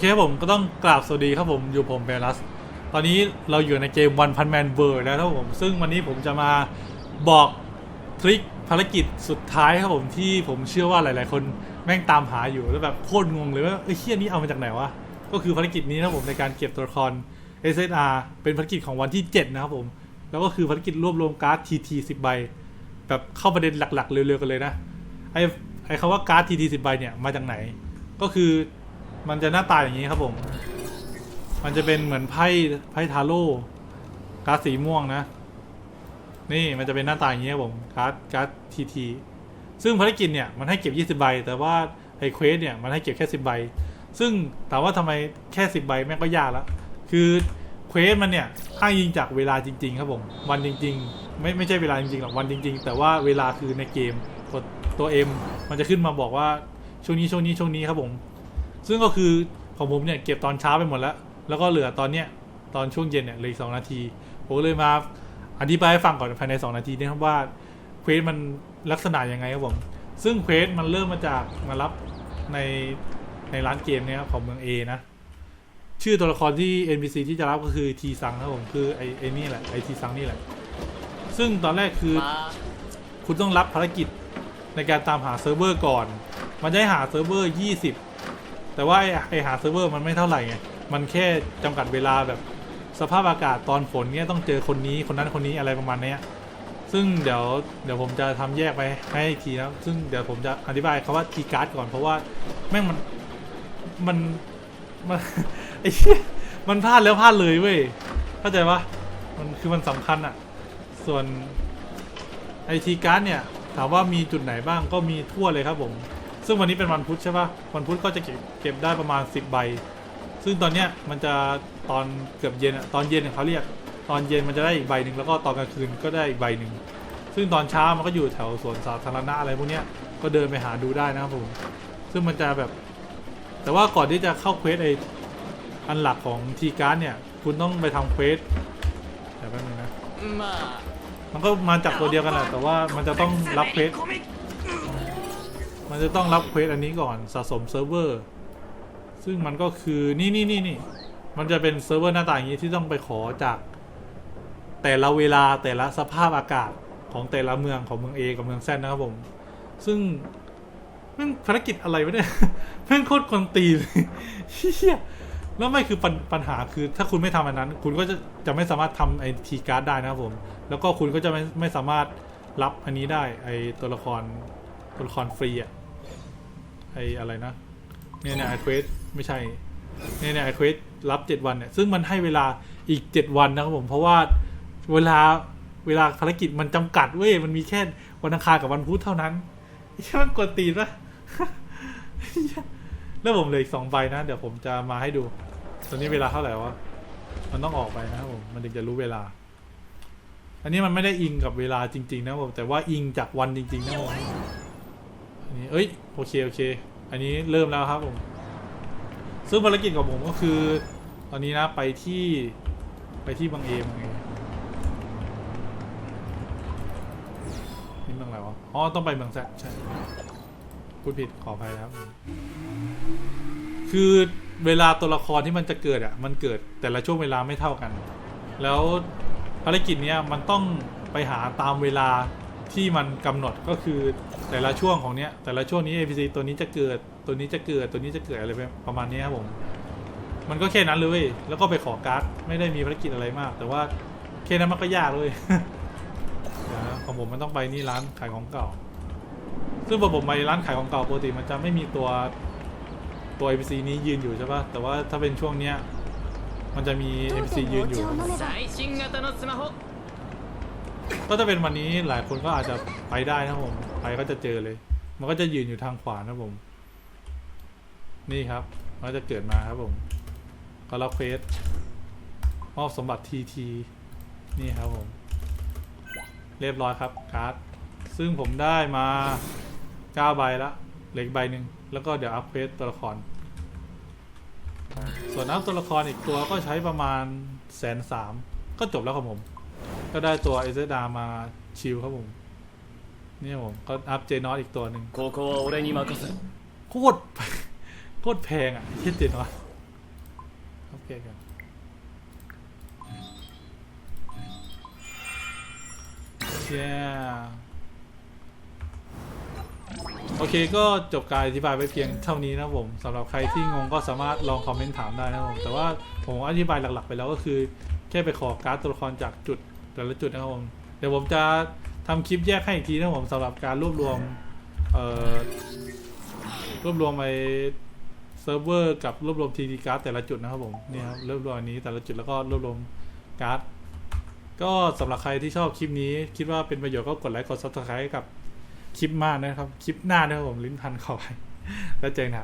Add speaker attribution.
Speaker 1: โอเคครับผมก็ต้องกราบสวัสดีครับผมอยู่ผมเบลัส ตอนนี้เราอยู่ในเกมวันพันแมนเบอร์แล้วครับผม ซึ่งวันนี้ผมจะมาบอกทริคภารกิจสุดท้ายครับผมที่ผมเชื่อว่าหลาย ๆ คนแม่งตามหาอยู่แล้วแบบโคตรงงเลยว่าเอ้เฮี้ยนี้เอามาจากไหนวะ ก็คือภารกิจนี้นะครับผมในการเก็บตัวละคร SSR เป็นภารกิจของวันที่ 7 นะครับผม แล้วก็คือภารกิจรวบรวมการ์ด TT 10 ใบ แบบเข้าประเด็นหลัก ๆ เร็ว ๆ กันเลยนะ ไอ้ไอ้คำว่าการ์ด TT 10 ใบเนี่ยมาจากไหน ก็คือ มันจะหน้าตาอย่างนี้ครับผม มันจะเป็นเหมือนไพ่ไพ่ทาโร่การ์ดสีม่วงนะ นี่มันจะเป็นหน้าตาอย่างนี้ครับผมการ์ดการ์ดทีทีซึ่งภารกิจเนี่ยมันให้เก็บ 20 ใบ แต่ว่าไอ้เควสเนี่ยมันให้เก็บแค่ 10 ใบ ซึ่งถามว่าทำไมแค่ 10 ใบแม่งก็ยากล้วคือเควสมันเนี่ยอ้างยิงจากเวลาจริง ๆ ครับผม วันจริง ๆ ไม่ไม่ใช่เวลาจริงๆหรอกวันจริง ๆ แต่ว่าเวลาคือในเกมตัวตัวเอ็มมันจะขึ้นมาบอกว่าช่วงนี้ช่วงนี้ช่วงนี้ครับผม ซึ่งก็คือของผมเนี่ยเก็บตอนเช้าไปหมดแล้ว แล้วก็เหลือตอนเนี้ยตอนช่วงเย็นเนี่ยเหลืออีกสองนาทีผมเลยมาอธิบายให้ฟังก่อนภายใน 2 นาทีนะครับว่าเควสมันลักษณะยังไงครับผม ซึ่งเควสมันเริ่มมาจากมารับในในร้านเกมเนี่ยครับของเมือง A นะ ชื่อตัวละครที่ NPC ที่จะรับก็คือทีซังครับผมคือไอไอนี่แหละไอทีซังนี่แหละ ซึ่งตอนแรกคือคุณต้องรับภารกิจในการตามหาเซิร์ฟเวอร์ก่อน มันจะให้หาเซิร์ฟเวอร์ 20 แต่ว่าไอ้ไอหาเซิร์ฟเวอร์มันไม่เท่าไหร่ไง มันแค่จำกัดเวลาแบบสภาพอากาศตอนฝนเนี่ยต้องเจอคนนี้คนนั้นคนนี้อะไรประมาณเนี้ยซึ่งเดี๋ยวเดี๋ยวผมจะทำแยกไปให้อีกทีนะซึ่งเดี๋ยวผมจะอธิบายคำว่าทีการ์ดก่อนเพราะว่าแม่งมันมันมันไอ้มันพลาดแล้วพลาดเลยเว้ยเข้าใจปะมันคือมันสำคัญอะส่วนไอทีการ์ดเนี่ยถามว่ามีจุดไหนบ้างก็มีทั่วเลยครับผม ซึ่งวันนี้เป็นวันพุธใช่ปะวันพุธก็จะเก็บเก็บได้ประมาณ 10 ใบ ซึ่งตอนเนี้ยมันจะตอนเกือบเย็นอะตอนเย็นเนี่ยเขาเรียก ตอนเย็นมันจะได้อีกใบหนึ่งแล้วก็ตอนกลางคืนก็ได้อีกใบหนึ่ง ซึ่งตอนเช้ามันก็อยู่แถวสวนสาธารณะอะไรพวกเนี้ย ก็เดินไปหาดูได้นะครับผม ซึ่งมันจะแบบ แต่ว่าก่อนที่จะเข้าเควสไออันหลักของทีการ์ดเนี่ย คุณต้องไปทำเควสเดี๋ยวแป๊บนึงนะ
Speaker 2: まあ
Speaker 1: มันก็มาจากตัวเดียวกันแหละแต่ว่ามันจะต้องรับเควส มันจะต้องรับเควสอันนี้ก่อนสะสมเซิร์ฟเวอร์ ซึ่งมันก็คือนี่นี่นี่นี่มันจะเป็นเซิร์ฟเวอร์หน้าตาอย่างนี้ที่ต้องไปขอจาก แต่ละเวลาแต่ละสภาพอากาศของแต่ละเมืองของเมือง A กับเมือง Z นนะครับผม ซึ่งม่งภารกิจอะไรวะเนี่ยแม่งโคตรคนตีเลยเฮียแล้วไม่คือปัญปัญหาคือถ้าคุณไม่ทำอันนั้น คุณก็จะจะไม่สามารถทำไอทีการ์ดได้นะครับผม แล้วก็คุณก็จะไม่ไม่สามารถรับอันนี้ได้ไอตัวละครตัวละครฟรีอะ ไออะไรนะเนี่ยเนี่ยไอเควสไม่ใช่เนี่ยเนี่ยไอเควสรับเจ็ดวันเนี่ยซึ่งมันให้เวลาอีกเจ็ดวันนะครับผมเพราะว่าเวลาเวลาภารกิจมันจำกัดเว้ยมันมีแค่วันอังคารกับวันพุธเท่านั้นไอ้เหี้ยมันกดตีนปะแล้วผมเลยอีกสองใบนะเดี๋ยวผมจะมาให้ดู ตอนนี้เวลาเท่าไหร่วะมันต้องออกไปนะครับผมมันถึงจะรู้เวลา อันนี้มันไม่ได้อิงกับเวลาจริง ๆ นะผมแต่ว่าอิงจากวันจริง ๆ นะผม นี้เอ้ยโอเคโอเค อันนี้เริ่มแล้วครับผม ซึ่งภารกิจของผมก็คือ ตอนนี้นะไปที่ไปที่บางเอมไงนี่เมืองอะไรวะอ๋อต้องไปเมืองแซดใช่พูดผิดขออภัยครับคือเวลาตัวละครที่มันจะเกิดอะ มันเกิดแต่ละช่วงเวลาไม่เท่ากัน แล้วภารกิจเนี้ยมันต้องไปหาตามเวลา ที่มันกำหนดก็คือแต่ละช่วงของเนี้ย แต่ละช่วงนี้ APC ตัวนี้จะเกิดตัวนี้จะเกิดตัวนี้จะเกิดอะไรประมาณนี้ครับผม มันก็แค่นั้นเลยแล้วก็ไปขอการ์ดไม่ได้มีภารกิจอะไรมาก แต่ว่าแค่นั้นมันก็ยากเลยนะของผมมันต้องไปนี่ร้านขายของเก่า ซึ่งพอผมไปร้านขายของเก่าปกติมันจะไม่มีตัวตัว APC นี้ยืนอยู่ใช่ปะแต่ว่าถ้าเป็นช่วงเนี้ยมันจะมี
Speaker 3: APC
Speaker 1: ยืนอยู่ ก็จะเป็นวันนี้หลายคนก็อาจจะไปได้นะผม ไปก็จะเจอเลย มันก็จะยืนอยู่ทางขวานะผม นี่ครับ มันก็จะเกิดมาครับผม ก็รับเควสมอบสมบัติทีทีนี่ครับผม เรียบร้อยครับการ์ดซึ่งผมได้มา9ใบละเหลืออกใบหนึ่งแล้วก็เดี๋ยวอัพเควสตัวละคร ส่วนอัพตัวละครอีกตัวก็ใช้ประมาณแสนสามก็จบแล้วครับผม ก็ได้ตัวเอเซดามาชิลครับผมนี่ผมก็อัพเจนอตอีกตัวหนึ่ง
Speaker 2: โคโค่โอเรนิมา
Speaker 1: โกสโคตรโคตรแพงอะคิดเจนอตโอเคกันเยโอเคก็จบการอธิบายไปเพียงเท่านี้นะผมสำหรับใครที่งงก็สามารถลองคอมเมนต์ถามได้นะผมแต่ว่าผมอธิบายหลักๆไปแล้วก็คือ แค่ไปขอการ์ดตัวละครจากจุด แต่ละจุดนะครับผมเดี๋ยวผมจะทำคลิปแยกให้อีกทีนะครับผมสำหรับการรวบรวมเอ่อรวบรวมไปเซิร์ฟเวอร์กับรวบรวมทีดีการ์ดแต่ละจุดนะครับผมนี่ครับรวบรวมอันนี้แต่ละจุดแล้วก็รวบรวมการ์ดก็สำหรับใครที่ชอบคลิปนี้ คิดว่าเป็นประโยชน์ก็กดไลค์กดซับสไครต์กับคลิปมากนะครับ คลิปหน้านะครับผมลิ้นพันเข้าไปแล้วเจอกันครับ